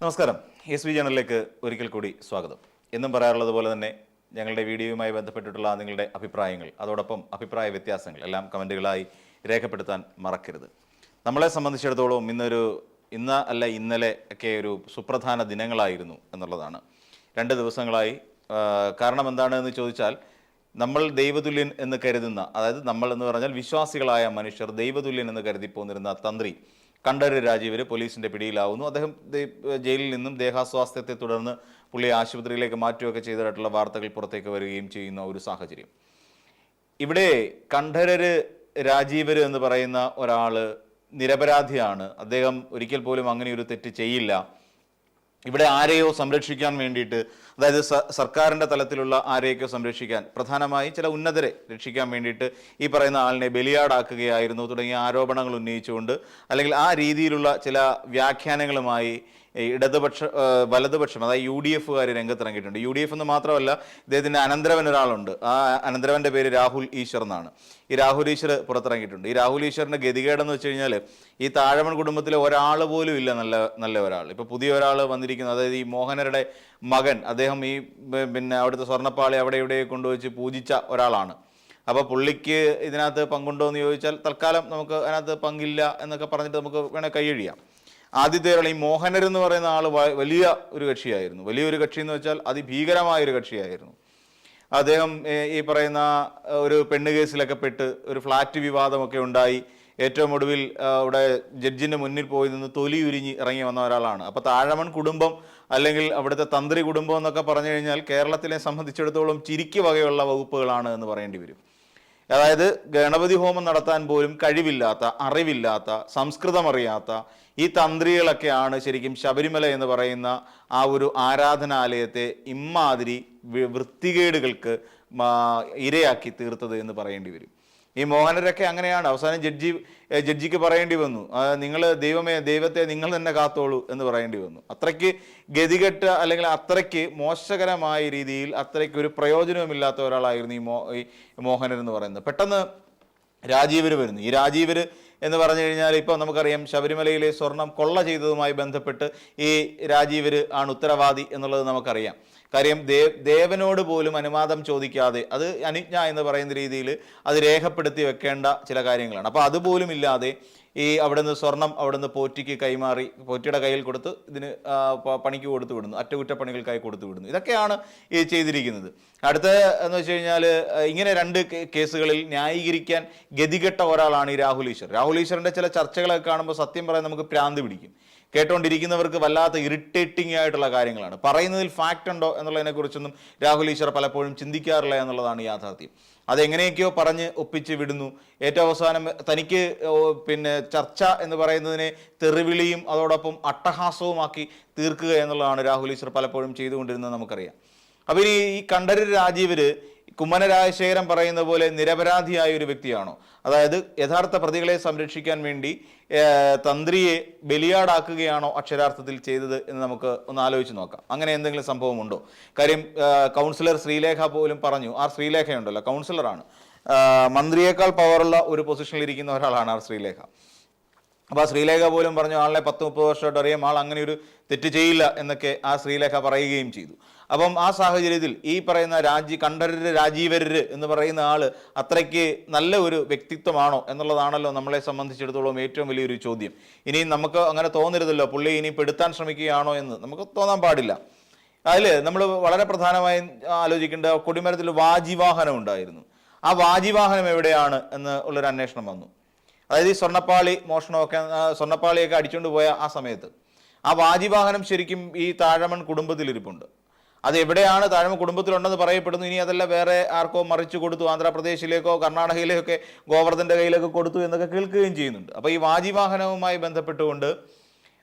നമസ്കാരം. S V ജേണലിലേക്ക് ഒരിക്കൽ കൂടി സ്വാഗതം. എന്നും പറയാറുള്ളത് പോലെ തന്നെ ഞങ്ങളുടെ വീഡിയോയുമായി ബന്ധപ്പെട്ടിട്ടുള്ള നിങ്ങളുടെ അഭിപ്രായങ്ങൾ അതോടൊപ്പം അഭിപ്രായ വ്യത്യാസങ്ങൾ എല്ലാം കമന്റുകളായി രേഖപ്പെടുത്താൻ മറക്കരുത്. നമ്മളെ സംബന്ധിച്ചിടത്തോളം ഇന്നൊരു ഇന്ന് അല്ല ഇന്നലെ ഒക്കെ ഒരു സുപ്രധാന ദിനങ്ങളായിരുന്നു എന്നുള്ളതാണ്. രണ്ട് ദിവസങ്ങളായി. കാരണം എന്താണെന്ന് ചോദിച്ചാൽ നമ്മൾ ദൈവതുല്യൻ എന്ന് കരുതുന്ന അതായത് നമ്മൾ എന്ന് പറഞ്ഞാൽ വിശ്വാസികളായ മനുഷ്യർ ദൈവതുല്യൻ എന്ന് കരുതി പോന്നിരുന്ന തന്ത്രി കണ്ഠര് രാജീവർ പോലീസിന്റെ പിടിയിലാവുന്നു. അദ്ദേഹം ജയിലിൽ നിന്നും ദേഹാസ്വാസ്ഥ്യത്തെ തുടർന്ന് പുള്ളി ആശുപത്രിയിലേക്ക് മാറ്റുകയൊക്കെ ചെയ്തതായിട്ടുള്ള വാർത്തകൾ പുറത്തേക്ക് വരികയും ചെയ്യുന്ന ഒരു സാഹചര്യം. ഇവിടെ കണ്ഠരര് രാജീവർ എന്ന് പറയുന്ന ഒരാൾ നിരപരാധിയാണ്. അദ്ദേഹം ഒരിക്കൽ പോലും അങ്ങനെ ഒരു തെറ്റ് ചെയ്യില്ല. ഇവിടെ ആരെയോ സംരക്ഷിക്കാൻ വേണ്ടിയിട്ട് അതായത് സ- സർക്കാരിന്റെ തലത്തിലുള്ള ആരെയൊക്കെ സംരക്ഷിക്കാൻ പ്രധാനമായി ചില ഉന്നതരെ രക്ഷിക്കാൻ വേണ്ടിയിട്ട് ഈ പറയുന്ന ആളിനെ ബലിയാടാക്കുകയായിരുന്നു തുടങ്ങിയ ആരോപണങ്ങൾ ഉന്നയിച്ചുകൊണ്ട് അല്ലെങ്കിൽ ആ രീതിയിലുള്ള ചില വ്യാഖ്യാനങ്ങളുമായി ഇടതുപക്ഷ വലതുപക്ഷം അതായത് യു ഡി എഫുകാർ രംഗത്തിറങ്ങിയിട്ടുണ്ട്. യു ഡി എഫ് എന്ന് മാത്രമല്ല ഇദ്ദേഹത്തിന്റെ അനന്തരവൻ ഒരാളുണ്ട്. ആ അനന്തരവന്റെ പേര് രാഹുൽ ഈശ്വർ എന്നാണ്. ഈ രാഹുൽ ഈശ്വർ പുറത്തിറങ്ങിയിട്ടുണ്ട്. ഈ രാഹുൽ ഈശ്വറിന്റെ ഗതികേടെന്ന് വെച്ച് കഴിഞ്ഞാൽ ഈ താഴമൺ കുടുംബത്തിലെ ഒരാൾ പോലും ഇല്ല നല്ല നല്ല ഒരാൾ ഇപ്പോൾ പുതിയ ഒരാൾ വന്നിരിക്കുന്നത് അതായത് ഈ മോഹനരുടെ മകൻ. അദ്ദേഹം ഈ പിന്നെ അവിടുത്തെ സ്വർണപ്പാളി അവിടെ ഇവിടെ കൊണ്ടുവച്ച് പൂജിച്ച ഒരാളാണ്. അപ്പോൾ പുള്ളിക്ക് ഇതിനകത്ത് പങ്കുണ്ടോ എന്ന് ചോദിച്ചാൽ തൽക്കാലം നമുക്ക് അതിനകത്ത് പങ്കില്ല എന്നൊക്കെ പറഞ്ഞിട്ട് നമുക്ക് വേണേൽ കൈയഴിയാം ആദ്യത്തെ ഒരാൾ മോഹനർ എന്ന് പറയുന്ന ആൾ വലിയ ഒരു കക്ഷിയായിരുന്നു. വലിയൊരു കക്ഷി എന്ന് വെച്ചാൽ അതിഭീകരമായ ഒരു കക്ഷിയായിരുന്നു. അദ്ദേഹം ഈ പറയുന്ന ഒരു പെണ്ണ് കേസിലൊക്കെ പെട്ട് ഒരു ഫ്ലാറ്റ് വിവാദമൊക്കെ ഉണ്ടായി. ഏറ്റവും ഒടുവിൽ അവിടെ ജഡ്ജിന്റെ മുന്നിൽ പോയി നിന്ന് തൊലി ഉരിഞ്ഞ് ഇറങ്ങി വന്ന ഒരാളാണ്. അപ്പോൾ താഴമൺ കുടുംബം അല്ലെങ്കിൽ അവിടുത്തെ തന്ത്രി കുടുംബം എന്നൊക്കെ പറഞ്ഞു കഴിഞ്ഞാൽ കേരളത്തിലെ സംബന്ധിച്ചിടത്തോളം ചിരിക്ക് വകയുള്ള വകുപ്പുകളാണ് എന്ന് പറയേണ്ടി വരും. അതായത് ഗണപതി ഹോമം നടത്താൻ പോലും കഴിവില്ലാത്ത അറിവില്ലാത്ത സംസ്കൃതം അറിയാത്ത ഈ തന്ത്രികളൊക്കെയാണ് ശരിക്കും ശബരിമല എന്ന് പറയുന്ന ആ ഒരു ആരാധനാലയത്തെ ഇമ്മാതിരി വൃത്തികേടുകൾക്ക് ഇരയാക്കി തീർത്തത് എന്ന് പറയേണ്ടി വരും. ഈ മോഹനരൊക്കെ അങ്ങനെയാണ്. അവസാനം ജഡ്ജി ജഡ്ജിക്ക് പറയേണ്ടി വന്നു. നിങ്ങൾ ദൈവമേ ദൈവത്തെ നിങ്ങൾ തന്നെ കാത്തോളൂ എന്ന് പറയേണ്ടി വന്നു. അത്രയ്ക്ക് ഗതികെട്ട അല്ലെങ്കിൽ അത്രയ്ക്ക് മോശകരമായ രീതിയിൽ അത്രയ്ക്ക് ഒരു പ്രയോജനവുമില്ലാത്ത ഒരാളായിരുന്നു ഈ മോ ഈ മോഹനൻ എന്ന് പറയുന്നത്. പെട്ടെന്ന് രാജീവര് വരുന്നു. ഈ രാജീവര് എന്ന് പറഞ്ഞു കഴിഞ്ഞാൽ ഇപ്പോൾ നമുക്കറിയാം ശബരിമലയിലെ സ്വർണം കൊള്ള ചെയ്തതുമായി ബന്ധപ്പെട്ട് ഈ രാജീവര് ആണ് ഉത്തരവാദി എന്നുള്ളത് നമുക്കറിയാം. കാര്യം ദേവ് ദേവനോട് പോലും അനുവാദം ചോദിക്കാതെ അത് അനുജ്ഞ എന്ന് പറയുന്ന രീതിയിൽ അത് രേഖപ്പെടുത്തി വെക്കേണ്ട ചില കാര്യങ്ങളാണ്. അപ്പോൾ അതുപോലും ഇല്ലാതെ ഈ അവിടുന്ന് സ്വർണം അവിടുന്ന് പോറ്റിക്ക് കൈമാറി പോറ്റിയുടെ കയ്യിൽ കൊടുത്ത് ഇതിന് പണിക്ക് കൊടുത്തു വിടുന്നു അറ്റകുറ്റപ്പണികൾക്കായി കൊടുത്തു വിടുന്നു. ഇതൊക്കെയാണ് ഈ ചെയ്തിരിക്കുന്നത്. അടുത്ത എന്ന് വെച്ച് കഴിഞ്ഞാൽ ഇങ്ങനെ രണ്ട് കേസുകളിൽ ന്യായീകരിക്കാൻ ഗതികെട്ട ഒരാളാണ് ഈ രാഹുൽ ഈശ്വർ. രാഹുൽ ഈശ്വറിന്റെ ചില ചർച്ചകളൊക്കെ കാണുമ്പോൾ സത്യം പറയാൻ നമുക്ക് പ്രാന്ത് പിടിക്കും. കേട്ടോണ്ടിരിക്കുന്നവർക്ക് വല്ലാത്ത ഇറിറ്റേറ്റിംഗ് ആയിട്ടുള്ള കാര്യങ്ങളാണ്. പറയുന്നതിൽ ഫാക്റ്റ് ഉണ്ടോ എന്നുള്ളതിനെ കുറിച്ചൊന്നും രാഹുൽ ഈശ്വർ പലപ്പോഴും ചിന്തിക്കാറില്ല എന്നുള്ളതാണ് യാഥാർത്ഥ്യം. അതെങ്ങനെയൊക്കെയോ പറഞ്ഞ് ഒപ്പിച്ച് വിടുന്നു. ഏറ്റവും അവസാനം തനിക്ക് പിന്നെ ചർച്ച എന്ന് പറയുന്നതിനെ തെറിവിളിയും അതോടൊപ്പം അട്ടഹാസവുമാക്കി തീർക്കുക എന്നുള്ളതാണ് രാഹുൽ ഈശ്വർ പലപ്പോഴും ചെയ്തുകൊണ്ടിരുന്നത് നമുക്കറിയാം. അപ്പോൾ ഇനി ഈ കണ്ഠരര് രാജീവര് കുമ്മന രാജശേഖരൻ പറയുന്ന പോലെ നിരപരാധിയായ ഒരു വ്യക്തിയാണോ? അതായത് യഥാർത്ഥ പ്രതികളെ സംരക്ഷിക്കാൻ വേണ്ടി തന്ത്രിയെ ബലിയാടാക്കുകയാണോ അക്ഷരാർത്ഥത്തിൽ ചെയ്തത് എന്ന് നമുക്ക് ഒന്ന് ആലോചിച്ച് നോക്കാം. അങ്ങനെ എന്തെങ്കിലും സംഭവമുണ്ടോ? കാര്യം കൗൺസിലർ ശ്രീലേഖ പോലും പറഞ്ഞു ആ ശ്രീലേഖയുണ്ടല്ലോ കൗൺസിലറാണ്. മന്ത്രിയേക്കാൾ പവറുള്ള ഒരു പൊസിഷനിൽ ഇരിക്കുന്ന ഒരാളാണ് ആർ ശ്രീലേഖ. അപ്പോൾ ശ്രീലേഖ പോലും പറഞ്ഞു ആളെ പത്ത് മുപ്പത് വർഷമായിട്ട് അറിയാം ആൾ അങ്ങനെ ഒരു തെറ്റ് ചെയ്യില്ല എന്നൊക്കെ ആ ശ്രീലേഖ പറയുകയും ചെയ്തു. അപ്പം ആ സാഹചര്യത്തിൽ ഈ പറയുന്ന രാജി കണ്ഠരര് രാജീവരര് എന്ന് പറയുന്ന ആൾ അത്രയ്ക്ക് നല്ല ഒരു വ്യക്തിത്വമാണോ എന്നുള്ളതാണല്ലോ നമ്മളെ സംബന്ധിച്ചിടത്തോളം ഏറ്റവും വലിയൊരു ചോദ്യം. ഇനിയും നമുക്ക് അങ്ങനെ തോന്നരുതല്ലോ പുള്ളി ഇനി പെടുത്താൻ ശ്രമിക്കുകയാണോ എന്ന്. നമുക്ക് തോന്നാൻ പാടില്ല. അതിൽ നമ്മൾ വളരെ പ്രധാനമായും ആലോചിക്കേണ്ട കൊടിമരത്തിൽ വാജിവാഹനം ഉണ്ടായിരുന്നു. ആ വാജിവാഹനം എവിടെയാണ് എന്ന് ഉള്ളൊരു അന്വേഷണം വന്നു. അതായത് ഈ സ്വർണപ്പാളി മോഷണമൊക്കെ സ്വർണപ്പാളിയൊക്കെ അടിച്ചുകൊണ്ട് പോയ ആ സമയത്ത്. ആ വാജിവാഹനം ശരിക്കും ഈ താഴമൺ കുടുംബത്തിലിരിപ്പുണ്ട്. അത് എവിടെയാണ് താഴ്മ കുടുംബത്തിലുണ്ടെന്ന് പറയപ്പെടുന്നു. ഇനി അതല്ല വേറെ ആർക്കോ മറിച്ചു കൊടുത്തു ആന്ധ്രാപ്രദേശിലേക്കോ കർണാടകയിലേക്കൊക്കെ ഗോവർദ്ധന്റെ കയ്യിലൊക്കെ കൊടുത്തു എന്നൊക്കെ കേൾക്കുകയും ചെയ്യുന്നുണ്ട്. അപ്പോൾ ഈ വാജിവാഹനവുമായി ബന്ധപ്പെട്ടുകൊണ്ട്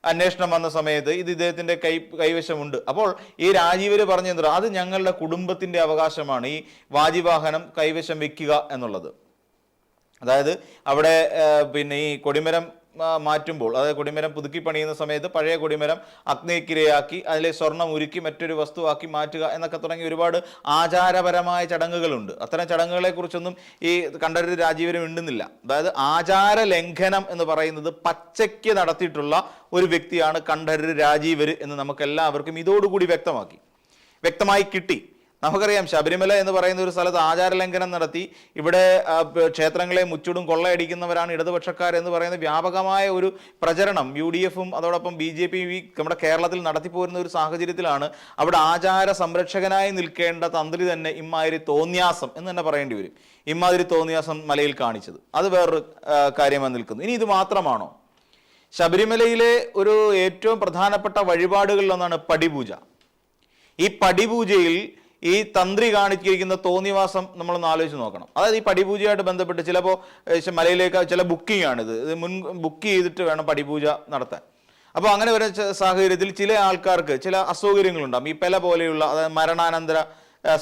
അന്വേഷണം വന്ന സമയത്ത് ഇത് ഇദ്ദേഹത്തിന്റെ കൈ കൈവശമുണ്ട്. അപ്പോൾ ഈ രാജീവര് പറഞ്ഞു അത് ഞങ്ങളുടെ കുടുംബത്തിന്റെ അവകാശമാണ് ഈ വാജിവാഹനം കൈവശം വെക്കുക എന്നുള്ളത്. അതായത് അവിടെ പിന്നെ ഈ കൊടിമരം മാറ്റുമ്പോൾ അതായത് കൊടിമരം പുതുക്കി പണിയുന്ന സമയത്ത് പഴയ കൊടിമരം അഗ്നിക്കിരയാക്കി അതിലെ സ്വർണം ഉരുക്കി മറ്റൊരു വസ്തുവാക്കി മാറ്റുക എന്നൊക്കെ തുടങ്ങി ഒരുപാട് ആചാരപരമായ ചടങ്ങുകളുണ്ട്. അത്തരം ചടങ്ങുകളെക്കുറിച്ചൊന്നും ഈ കണ്ടൊരു രാജീവരും ഉണ്ടെന്നില്ല അതായത് ആചാര ലംഘനം എന്ന് പറയുന്നത് പച്ചയ്ക്ക് നടത്തിയിട്ടുള്ള ഒരു വ്യക്തിയാണ് കണ്ഠരര് രാജീവര് എന്ന് നമുക്കെല്ലാവർക്കും ഇതോടുകൂടി വ്യക്തമാക്കി. വ്യക്തമായി കിട്ടി. നമുക്കറിയാം ശബരിമല എന്ന് പറയുന്ന ഒരു സ്ഥലത്ത് ആചാരലംഘനം നടത്തി ഇവിടെ ക്ഷേത്രങ്ങളെ മുച്ചൂടും കൊള്ളയടിക്കുന്നവരാണ് ഇടതുപക്ഷക്കാർ എന്ന് പറയുന്ന വ്യാപകമായ ഒരു പ്രചരണം യു ഡി എഫും അതോടൊപ്പം ബി ജെ പി നമ്മുടെ കേരളത്തിൽ നടത്തിപ്പോരുന്ന ഒരു സാഹചര്യത്തിലാണ് അവിടെ ആചാര സംരക്ഷകനായി നിൽക്കേണ്ട തന്ത്രി തന്നെ ഇമ്മാതിരി തോന്നിയാസം എന്ന് തന്നെ പറയേണ്ടി വരും. ഇമ്മാതിരി തോന്നിയാസം മലയിൽ കാണിച്ചത്. അത് വേറൊരു കാര്യമായി നിൽക്കുന്നു. ഇനി ഇത് മാത്രമാണോ? ശബരിമലയിലെ ഒരു ഏറ്റവും പ്രധാനപ്പെട്ട വഴിപാടുകളിലൊന്നാണ് പടിപൂജ. ഈ പടിപൂജയിൽ ഈ തന്ത്രി കാണിച്ചിരിക്കുന്ന തോന്നിവാസം നമ്മളൊന്ന് ആലോചിച്ച് നോക്കണം. അതായത് ഈ പടിപൂജയായിട്ട് ബന്ധപ്പെട്ട് ചിലപ്പോൾ മലയിലേക്ക് ചില ബുക്കിംഗ് ആണിത് ഇത് മുൻ ബുക്ക് ചെയ്തിട്ട് വേണം പടിപൂജ നടത്താൻ. അപ്പോൾ അങ്ങനെ വരുന്ന സാഹചര്യത്തിൽ ചില ആൾക്കാർക്ക് ചില അസൗകര്യങ്ങളുണ്ടാകും ഈ പെല പോലെയുള്ള അതായത് മരണാനന്തര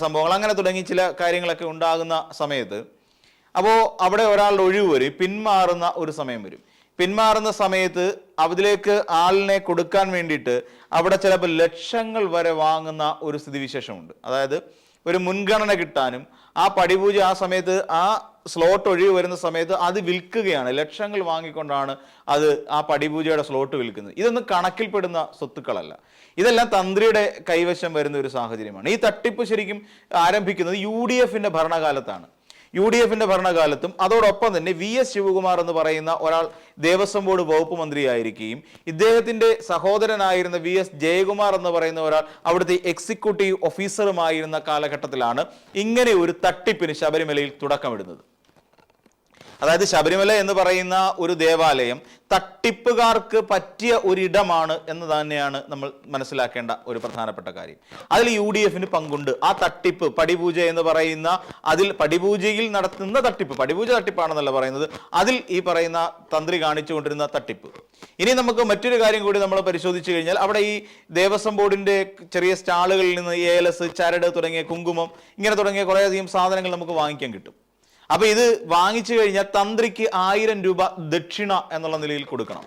സംഭവങ്ങൾ അങ്ങനെ തുടങ്ങി ചില കാര്യങ്ങളൊക്കെ ഉണ്ടാകുന്ന സമയത്ത് അപ്പോൾ അവിടെ ഒരാളുടെ ഒഴിവ് വരും പിന്മാറുന്ന ഒരു സമയം വരും. പിന്മാറുന്ന സമയത്ത് അതിലേക്ക് ആളിനെ കൊടുക്കാൻ വേണ്ടിയിട്ട് അവിടെ ചിലപ്പോൾ ലക്ഷങ്ങൾ വരെ വാങ്ങുന്ന ഒരു സ്ഥിതിവിശേഷമുണ്ട്. അതായത് ഒരു മുൻഗണന കിട്ടാനും ആ പടിപൂജ ആ സമയത്ത് ആ സ്ലോട്ട് ഒഴിവ് വരുന്ന സമയത്ത് അത് വിൽക്കുകയാണ്. ലക്ഷങ്ങൾ വാങ്ങിക്കൊണ്ടാണ് അത് ആ പടിപൂജയുടെ സ്ലോട്ട് വിൽക്കുന്നത്. ഇതൊന്നും കണക്കിൽപ്പെടുന്ന സ്വത്തുക്കളല്ല. ഇതെല്ലാം തന്ത്രിയുടെ കൈവശം വരുന്ന ഒരു സാഹചര്യമാണ്. ഈ തട്ടിപ്പ് ശരിക്കും ആരംഭിക്കുന്നത് യു ഡി എഫിന്റെ ഭരണകാലത്താണ്. യു ഡി എഫിന്റെ ഭരണകാലത്തും അതോടൊപ്പം തന്നെ വി എസ് ശിവകുമാർ എന്ന് പറയുന്ന ഒരാൾ ദേവസ്വം ബോർഡ് വകുപ്പ് മന്ത്രിയായിരിക്കുകയും ഇദ്ദേഹത്തിന്റെ സഹോദരനായിരുന്ന വി എസ് ജയകുമാർ എന്ന് പറയുന്ന ഒരാൾ അവിടുത്തെ എക്സിക്യൂട്ടീവ് ഓഫീസറുമായിരുന്ന കാലഘട്ടത്തിലാണ് ഇങ്ങനെ ഒരു തട്ടിപ്പിന് ശബരിമലയിൽ തുടക്കമിടുന്നത്. അതായത് ശബരിമല എന്ന് പറയുന്ന ഒരു ദേവാലയം തട്ടിപ്പുകാർക്ക് പറ്റിയ ഒരിടമാണ് എന്ന് തന്നെയാണ് നമ്മൾ മനസ്സിലാക്കേണ്ട ഒരു പ്രധാനപ്പെട്ട കാര്യം. അതിൽ യു ഡി എഫിന് പങ്കുണ്ട്. ആ തട്ടിപ്പ് പടിപൂജ എന്ന് പറയുന്ന അതിൽ പടിപൂജയിൽ നടത്തുന്ന തട്ടിപ്പ് പടിപൂജ തട്ടിപ്പാണെന്നല്ല പറയുന്നത് അതിൽ ഈ പറയുന്ന തന്ത്രി കാണിച്ചുകൊണ്ടിരുന്ന തട്ടിപ്പ്. ഇനി നമുക്ക് മറ്റൊരു കാര്യം കൂടി നമ്മൾ പരിശോധിച്ചു കഴിഞ്ഞാൽ അവിടെ ഈ ദേവസ്വം ബോർഡിന്റെ ചെറിയ സ്റ്റാളുകളിൽ നിന്ന് ഏലസ് ചരട് തുടങ്ങിയ കുങ്കുമം ഇങ്ങനെ തുടങ്ങിയ കുറേയധികം സാധനങ്ങൾ നമുക്ക് വാങ്ങിക്കാൻ കിട്ടും. അപ്പൊ ഇത് വാങ്ങിച്ചു കഴിഞ്ഞാൽ തന്ത്രിക്ക് ആയിരം രൂപ ദക്ഷിണ എന്നുള്ള നിലയിൽ കൊടുക്കണം.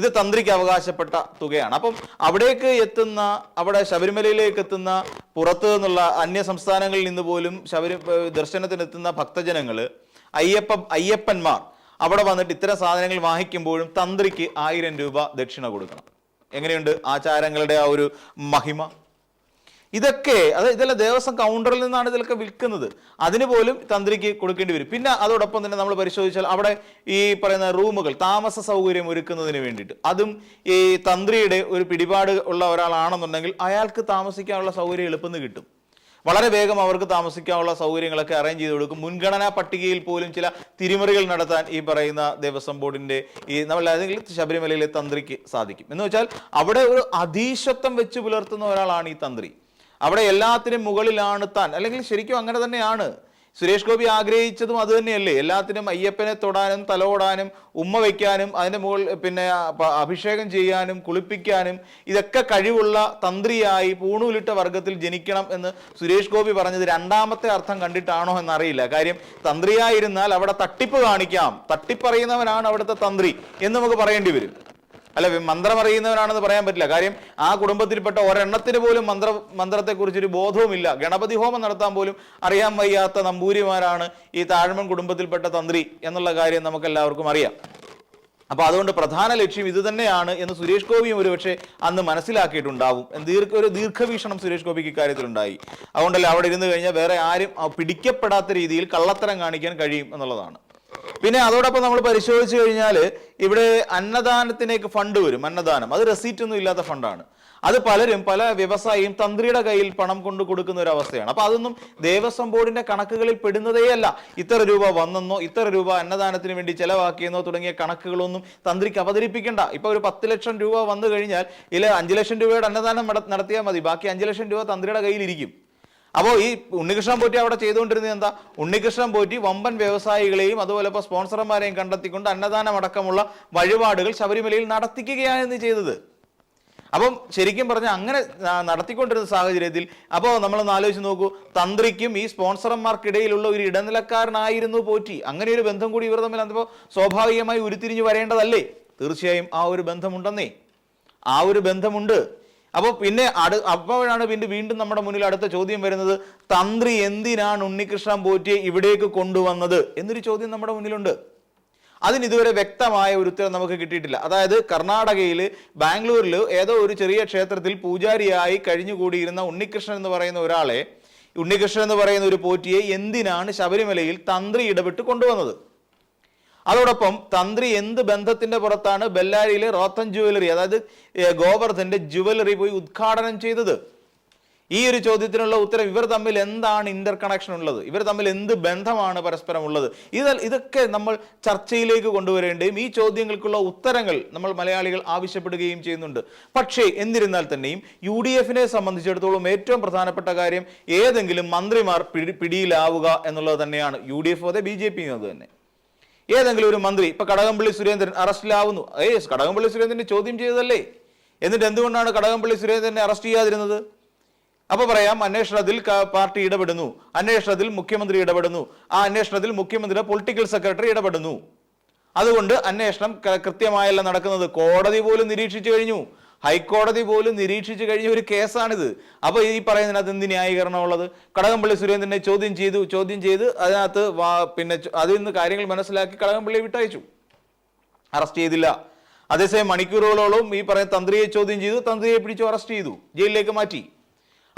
ഇത് തന്ത്രിക്ക് അവകാശപ്പെട്ട തുകയാണ്. അപ്പം അവിടേക്ക് എത്തുന്ന അവിടെ ശബരിമലയിലേക്ക് എത്തുന്ന പുറത്തു നിന്നുള്ള അന്യ സംസ്ഥാനങ്ങളിൽ നിന്ന് പോലും ശബരി ദർശനത്തിനെത്തുന്ന ഭക്തജനങ്ങൾ അയ്യപ്പ അയ്യപ്പന്മാർ അവിടെ വന്നിട്ട് ഇത്തരം സാധനങ്ങൾ വാങ്ങിക്കുമ്പോഴും തന്ത്രിക്ക് ആയിരം രൂപ ദക്ഷിണ കൊടുക്കണം. എങ്ങനെയുണ്ട് ആചാരങ്ങളുടെ ആ ഒരു മഹിമ? ഇതൊക്കെ അത് ഇതെല്ലാം ദേവസ്വം കൗണ്ടറിൽ നിന്നാണ് ഇതിലൊക്കെ വിൽക്കുന്നത്. അതിന് പോലും തന്ത്രിക്ക് കൊടുക്കേണ്ടി വരും. പിന്നെ അതോടൊപ്പം തന്നെ നമ്മൾ പരിശോധിച്ചാൽ അവിടെ ഈ പറയുന്ന റൂമുകൾ താമസ സൗകര്യം ഒരുക്കുന്നതിന് വേണ്ടിയിട്ട്. അതും ഈ തന്ത്രിയുടെ ഒരു പിടിപാട് ഉള്ള ഒരാളാണെന്നുണ്ടെങ്കിൽ അയാൾക്ക് താമസിക്കാനുള്ള സൗകര്യം എളുപ്പം കിട്ടും. വളരെ വേഗം അവർക്ക് താമസിക്കാനുള്ള സൗകര്യങ്ങളൊക്കെ അറേഞ്ച് ചെയ്ത് കൊടുക്കും. മുൻഗണനാ പട്ടികയിൽ പോലും ചില തിരിമറികൾ നടത്താൻ ഈ പറയുന്ന ദേവസ്വം ബോർഡിന്റെ ഈ നമ്മൾ അല്ലെങ്കിൽ ശബരിമലയിലെ തന്ത്രിക്ക് സാധിക്കും. എന്ന് വെച്ചാൽ അവിടെ ഒരു അധീശത്വം വെച്ച് പുലർത്തുന്ന ഒരാളാണ് ഈ തന്ത്രി. അവിടെ എല്ലാത്തിനും മുകളിലാണ് താൻ. അല്ലെങ്കിൽ ശരിക്കും അങ്ങനെ തന്നെയാണ്. സുരേഷ് ഗോപി ആഗ്രഹിച്ചതും അത് തന്നെയല്ലേ? എല്ലാത്തിനും അയ്യപ്പനെ തൊടാനും തലോടാനും ഉമ്മ വയ്ക്കാനും അതിന്റെ മുകളിൽ പിന്നെ അഭിഷേകം ചെയ്യാനും കുളിപ്പിക്കാനും ഇതൊക്കെ കഴിവുള്ള തന്ത്രിയായി പൂണൂലിട്ട വർഗത്തിൽ ജനിക്കണം എന്ന് സുരേഷ് ഗോപി പറഞ്ഞത് രണ്ടാമത്തെ അർത്ഥം കണ്ടിട്ടാണോ എന്നറിയില്ല. കാര്യം തന്ത്രിയായിരുന്നാൽ അവിടെ തട്ടിപ്പ് കാണിക്കാം. തട്ടിപ്പറയുന്നവനാണ് അവിടുത്തെ തന്ത്രി എന്ന് നമുക്ക് പറയേണ്ടി വരും. അല്ല മന്ത്രം അറിയുന്നവനാണെന്ന് പറയാൻ പറ്റില്ല. കാര്യം ആ കുടുംബത്തിൽപ്പെട്ട ഒരെണ്ണത്തിന് പോലും മന്ത്ര മന്ത്രത്തെക്കുറിച്ചൊരു ബോധവുമില്ല. ഗണപതി ഹോമം നടത്താൻ പോലും അറിയാൻ വയ്യാത്ത നമ്പൂരിമാരാണ് ഈ താഴ്മൺ കുടുംബത്തിൽപ്പെട്ട തന്ത്രി എന്നുള്ള കാര്യം നമുക്ക് എല്ലാവർക്കും അറിയാം. അപ്പോൾ അതുകൊണ്ട് പ്രധാന ലക്ഷ്യം ഇത് തന്നെയാണ് എന്ന് സുരേഷ് ഗോപിയും ഒരുപക്ഷെ അന്ന് മനസ്സിലാക്കിയിട്ടുണ്ടാവും. ദീർഘ ഒരു ദീർഘവീക്ഷണം സുരേഷ് ഗോപിക്ക് ഇക്കാര്യത്തിൽ ഉണ്ടായി അതുകൊണ്ടല്ലേ അവിടെ ഇരുന്ന് കഴിഞ്ഞാൽ വേറെ ആരും പിടിക്കപ്പെടാത്ത രീതിയിൽ കള്ളത്തരം കാണിക്കാൻ കഴിയും എന്നുള്ളതാണ്. പിന്നെ അതോടൊപ്പം നമ്മൾ പരിശോധിച്ചു കഴിഞ്ഞാൽ ഇവിടെ അന്നദാനത്തിലേക്ക് ഫണ്ട് വരും അന്നദാനം. അത് റെസീറ്റ് ഒന്നും ഇല്ലാത്ത ഫണ്ടാണ്. അത് പലരും പല വ്യവസായിയും തന്ത്രിയുടെ കയ്യിൽ പണം കൊണ്ട് കൊടുക്കുന്ന ഒരു അവസ്ഥയാണ്. അപ്പൊ അതൊന്നും ദേവസ്വം ബോർഡിന്റെ കണക്കുകളിൽ പെടുന്നതേയല്ല ഇത്ര രൂപ വന്നെന്നോ ഇത്ര രൂപ അന്നദാനത്തിന് വേണ്ടി ചെലവാക്കിയെന്നോ തുടങ്ങിയ കണക്കുകളൊന്നും തന്ത്രിക്ക് അവതരിപ്പിക്കേണ്ട. ഇപ്പൊ ഒരു പത്ത് ലക്ഷം രൂപ വന്നു കഴിഞ്ഞാൽ ഇതിൽ അഞ്ചു ലക്ഷം രൂപയുടെ അന്നദാനം നട- നടത്തിയാൽ മതി. ബാക്കി അഞ്ചു ലക്ഷം രൂപ തന്ത്രിയുടെ കയ്യിലിരിക്കും. അപ്പോൾ ഈ ഉണ്ണികൃഷ്ണൻ പോറ്റി അവിടെ ചെയ്തുകൊണ്ടിരുന്നത് എന്താ? ഉണ്ണികൃഷ്ണൻ പോറ്റി വമ്പൻ വ്യവസായികളെയും അതുപോലെ ഇപ്പോൾ സ്പോൺസർമാരെയും കണ്ടെത്തിക്കൊണ്ട് അന്നദാനം അടക്കമുള്ള വഴിപാടുകൾ ശബരിമലയിൽ നടത്തിക്കുകയാണ് ചെയ്തത്. അപ്പം ശരിക്കും പറഞ്ഞാൽ അങ്ങനെ നടത്തിക്കൊണ്ടിരുന്ന സാഹചര്യത്തിൽ അപ്പോൾ നമ്മളൊന്ന് ആലോചിച്ച് നോക്കൂ. തന്ത്രിക്കും ഈ സ്പോൺസർമാർക്കിടയിലുള്ള ഒരു ഇടനിലക്കാരനായിരുന്നു പോറ്റി. അങ്ങനെ ഒരു ബന്ധം കൂടി ഇവർ തമ്മിൽ അപ്പോൾ സ്വാഭാവികമായി ഉരുത്തിരിഞ്ഞു വരേണ്ടതല്ലേ? തീർച്ചയായും ആ ഒരു ബന്ധമുണ്ടെന്നേ. ആ ഒരു ബന്ധമുണ്ട്. അപ്പോൾ പിന്നെ അടു അപ്പോഴാണ് പിന്നെ വീണ്ടും നമ്മുടെ മുന്നിൽ അടുത്ത ചോദ്യം വരുന്നത് തന്ത്രി എന്തിനാണ് ഉണ്ണികൃഷ്ണൻ പോറ്റിയെ ഇവിടേക്ക് കൊണ്ടുവന്നത് എന്നൊരു ചോദ്യം നമ്മുടെ മുന്നിലുണ്ട്. അതിന് ഇതുവരെ വ്യക്തമായ ഒരു ഉത്തരം നമുക്ക് കിട്ടിയിട്ടില്ല. അതായത് കർണാടകയിൽ ബാംഗ്ലൂരിൽ ഏതോ ഒരു ചെറിയ ക്ഷേത്രത്തിൽ പൂജാരിയായി കഴിഞ്ഞുകൂടിയിരുന്ന ഉണ്ണികൃഷ്ണൻ എന്ന് പറയുന്ന ഒരാളെ ഉണ്ണികൃഷ്ണൻ എന്ന് പറയുന്ന ഒരു പോറ്റിയെ എന്തിനാണ് ശബരിമലയിൽ തന്ത്രി ഇടപെട്ട് കൊണ്ടുവന്നത്? അതോടൊപ്പം തന്ത്രി എന്ത് ബന്ധത്തിന്റെ പുറത്താണ് ബെല്ലാരിയിലെ റോത്തൻ ജുവലറി അതായത് ഗോവർദ്ധന്റെ ജുവലറി പോയി ഉദ്ഘാടനം ചെയ്തത്? ഈ ഒരു ചോദ്യത്തിനുള്ള ഉത്തരം ഇവർ തമ്മിൽ എന്താണ് ഇന്റർ കണക്ഷൻ ഉള്ളത്? ഇവർ തമ്മിൽ എന്ത് ബന്ധമാണ് പരസ്പരം ഉള്ളത്? ഇത് ഇതൊക്കെ നമ്മൾ ചർച്ചയിലേക്ക് കൊണ്ടുവരേണ്ടതും ഈ ചോദ്യങ്ങൾക്കുള്ള ഉത്തരങ്ങൾ നമ്മൾ മലയാളികൾ ആവശ്യപ്പെടുകയും ചെയ്യുന്നുണ്ട്. പക്ഷേ എന്നിരുന്നാൽ തന്നെയും യു ഡി എഫിനെ സംബന്ധിച്ചിടത്തോളം ഏറ്റവും പ്രധാനപ്പെട്ട കാര്യം ഏതെങ്കിലും മന്ത്രിമാർ പിടി പിടിയിലാവുക എന്നുള്ളത് തന്നെയാണ്. യു ഡി എഫ് അതെ ബി ജെ പി തന്നെ ഏതെങ്കിലും ഒരു മന്ത്രി ഇപ്പൊ കടകംപള്ളി സുരേന്ദ്രൻ അറസ്റ്റിലാവുന്നു. ഏ കടകംപള്ളി സുരേന്ദ്രനെ ചോദ്യം ചെയ്തതല്ലേ? എന്നിട്ട് എന്തുകൊണ്ടാണ് കടകംപള്ളി സുരേന്ദ്രനെ അറസ്റ്റ് ചെയ്യാതിരുന്നത്? അപ്പൊ പറയാം അന്വേഷണത്തിൽ പാർട്ടി ഇടപെടുന്നു. അന്വേഷണത്തിൽ മുഖ്യമന്ത്രി ഇടപെടുന്നു. ആ അന്വേഷണത്തിൽ മുഖ്യമന്ത്രിയുടെ പൊളിറ്റിക്കൽ സെക്രട്ടറി ഇടപെടുന്നു. അതുകൊണ്ട് അന്വേഷണം കൃത്യമായല്ല നടക്കുന്നത്. കോടതി പോലും നിരീക്ഷിച്ചു കഴിഞ്ഞു. ഹൈക്കോടതി പോലും നിരീക്ഷിച്ചു കഴിഞ്ഞ ഒരു കേസാണിത്. അപ്പൊ ഈ പറയുന്നതിനകത്ത് എന്ത് ന്യായീകരണമുള്ളത്? കടകംപള്ളി സുരേന്ദ്രനെ ചോദ്യം ചെയ്തു ചോദ്യം ചെയ്ത് അതിനകത്ത് പിന്നെ അതിൽ നിന്ന് കാര്യങ്ങൾ മനസ്സിലാക്കി കടകംപള്ളിയെ വിട്ടയച്ചു. അറസ്റ്റ് ചെയ്തില്ല. അതേസമയം മണിക്കൂറുകളോളം ഈ പറയുന്ന തന്ത്രിയെ ചോദ്യം ചെയ്തു തന്ത്രിയെ പിടിച്ചു അറസ്റ്റ് ചെയ്തു ജയിലിലേക്ക് മാറ്റി.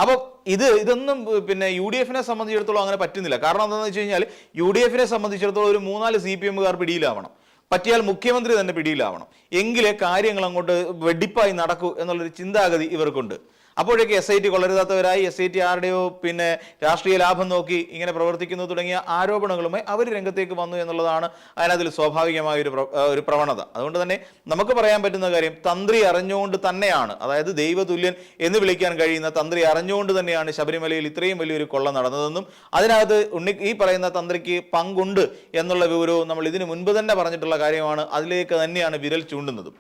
അപ്പോൾ ഇത് ഇതൊന്നും പിന്നെ യു ഡി എഫിനെ സംബന്ധിച്ചിടത്തോളം അങ്ങനെ പറ്റുന്നില്ല. കാരണം എന്താണെന്ന് വെച്ച് കഴിഞ്ഞാൽ യു ഡി എഫിനെ സംബന്ധിച്ചിടത്തോളം ഒരു മൂന്നാൽ സി പി എമ്മുകാർ പിടിയിലാവണം. പറ്റിയാൽ മുഖ്യമന്ത്രി തന്നെ പിടിയിലാവണം. എങ്കിലേ കാര്യങ്ങൾ അങ്ങോട്ട് വെടിപ്പായി നടക്കൂ എന്നുള്ളൊരു ചിന്താഗതി ഇവർക്കുണ്ട്. അപ്പോഴേക്ക് എസ് ഐ ടി കൊള്ളരുതാത്തവരായി എസ് ഐ ടി ആരുടെയോ പിന്നെ രാഷ്ട്രീയ ലാഭം നോക്കി ഇങ്ങനെ പ്രവർത്തിക്കുന്നു തുടങ്ങിയ ആരോപണങ്ങളുമായി അവർ രംഗത്തേക്ക് വന്നു എന്നുള്ളതാണ് അതിനകത്തിൽ സ്വാഭാവികമായ ഒരു ഒരു പ്രവണത. അതുകൊണ്ട് തന്നെ നമുക്ക് പറയാൻ പറ്റുന്ന കാര്യം തന്ത്രി അറിഞ്ഞുകൊണ്ട് തന്നെയാണ് അതായത് ദൈവതുല്യൻ എന്ന് വിളിക്കാൻ കഴിയുന്ന തന്ത്രി അറിഞ്ഞുകൊണ്ട് തന്നെയാണ് ശബരിമലയിൽ ഇത്രയും വലിയൊരു കൊള്ള നടന്നതെന്നും അതിനകത്ത് ഉണ്ണി ഈ പറയുന്ന തന്ത്രിക്ക് പങ്കുണ്ട് എന്നുള്ള വിവരവും നമ്മൾ ഇതിനു മുൻപ് തന്നെ പറഞ്ഞിട്ടുള്ള കാര്യമാണ് അതിലേക്ക് തന്നെയാണ് വിരൽ ചൂണ്ടുന്നതും.